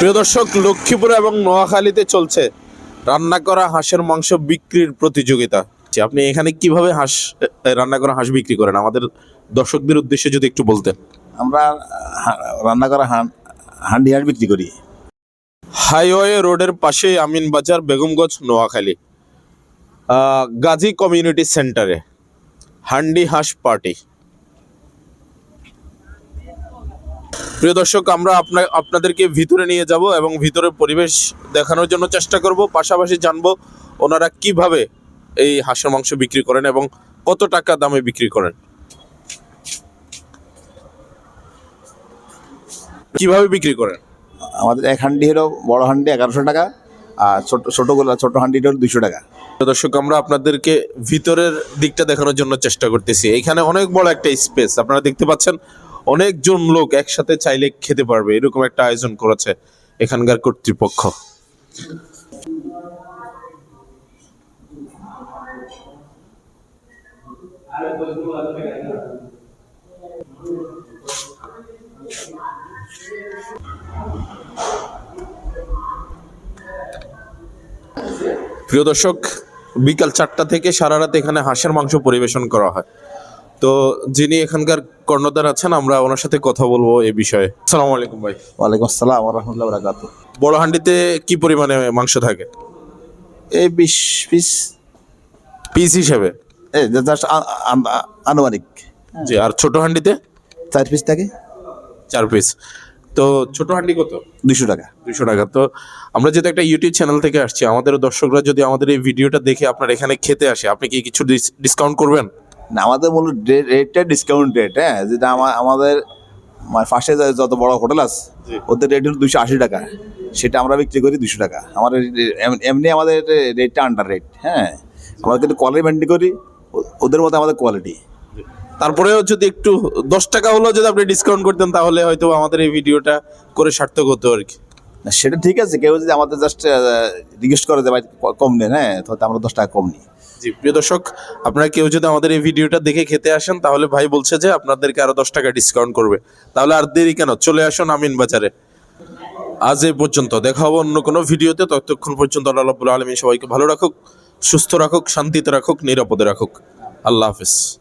প্রিয় দর্শক লক্ষ্মীপুর এবং নোয়াখালীতে চলছে রান্না করা হাঁসের মাংস বিক্রির প্রতিযোগিতা। যে আপনি এখানে কীভাবে হাঁস রান্না করা হাঁস বিক্রি করেন? আমাদের দর্শকদের উদ্দেশ্যে যদি একটু বলতেন। আমরা রান্না করা হান্ডি হাঁস বিক্রি করি। হাইওয়ে রোডের পাশে আমিন বাজার বেগমগঞ্জ নোয়াখালী। গাজী কমিউনিটি সেন্টারে। হান্ডি হাঁস পার্টি। প্রিয় দর্শক আমরা আপনা আপনাদেরকে ভিতরে নিয়ে যাব এবং ভিতরের পরিবেশ দেখানোর জন্য চেষ্টা করব। পাশাপাশি জানব ওনারা কীভাবে এই হাঁসের মাংস বিক্রি করেন এবং কত টাকা দামে বিক্রি করেন। কীভাবে বিক্রি করেন? আমাদের এক হান্ডি হলো বড় হান্ডি এগারোশো টাকা আর ছোট ছোটোগুলো ছোট হান্ডিটা হলো দুশো টাকা। দর্শক আমরা আপনাদেরকে ভিতরের দিকটা দেখানোর জন্য চেষ্টা করতেছি। এখানে অনেক বড় একটা স্পেস আপনারা দেখতে পাচ্ছেন অনেকজন লোক একসাথে চাইলে খেতে পারবে। এরকম একটা আয়োজন করেছে এখানকার কর্তৃপক্ষ। প্রিয় দর্শক, বিকাল চারটা থেকে সারা রাত এখানে হাঁসের মাংস পরিবেশন করা হয়। তো যিনি এখানকার কর্ণধার আছেন আমরা ওনার সাথে কথা বলব এই বিষয়ে। আসসালামু আলাইকুম ভাই। ওয়ালাইকুম আসসালাম রহমতুল্লাহ বরাকাত বড় হান্ডিতে কি পরিমাণে মাংস থাকে? এই বিশ পিস। পিস হিসেবে? এই জাস্ট আনুমানিক। জি আর ছোট হান্ডিতে চার পিস থাকে। চার পিস। তো ছোট হান্ডি কত? দুশো টাকা। দুশো টাকা। তো আমরা যেহেতু একটা ইউটিউব চ্যানেল থেকে আসছি আমাদের দর্শকরা যদি আমাদের এই ভিডিওটা দেখে আপনার এখানে খেতে আসে আপনি কি কিছু ডিসকাউন্ট করবেন? না আমাদের মূল রেটটা ডিসকাউন্ট রেট হ্যাঁ? যেটা আমা- আমাদের ফার্স্টে যত বড় হোটেল আছে ওদের রেট হলো দুশো আশি টাকা। সেটা আমরা বিক্রি করি দুশো টাকা। আমাদের এমনি আমাদের রেটটা আন্ডার রেট হ্যাঁ? আমরা কিন্তু কোয়ালিটি মেনটেন করি ওদের মধ্যে আমাদের কোয়ালিটি তারপরেও যদি একটু দশ টাকা হলেও যদি আপনি ডিসকাউন্ট করতেন তাহলে হয়তো আমাদের এই ভিডিওটা করে সার্থক হতো আর কি। না সেটা ঠিক আছে। কেউ যদি আমাদের জাস্ট রিকোয়েস্ট করে যে ভাই কম নেন হ্যাঁ? তাহলে আমরা দশ টাকা কম নিই। জি, প্রিয় দর্শক, আপনারা কেউ যদি আমাদের এই ভিডিওটা দেখে খেতে আসেন, তাহলে ভাই বলছে যে আপনাদেরকে আরও দশ টাকা ডিসকাউন্ট করবে। তাহলে আর দেরি কেন? চলে আসুন আমিন বাজারে। আজ এ পর্যন্ত, দেখা হবে অন্য কোনো ভিডিওতে। ততক্ষণ পর্যন্ত আল্লাহ রাব্বুল সবাইকে ভালো রাখুক, সুস্থ রাখুক, শান্তিতে রাখুক, নিরাপদে রাখুক। আল্লাহ হাফিজ।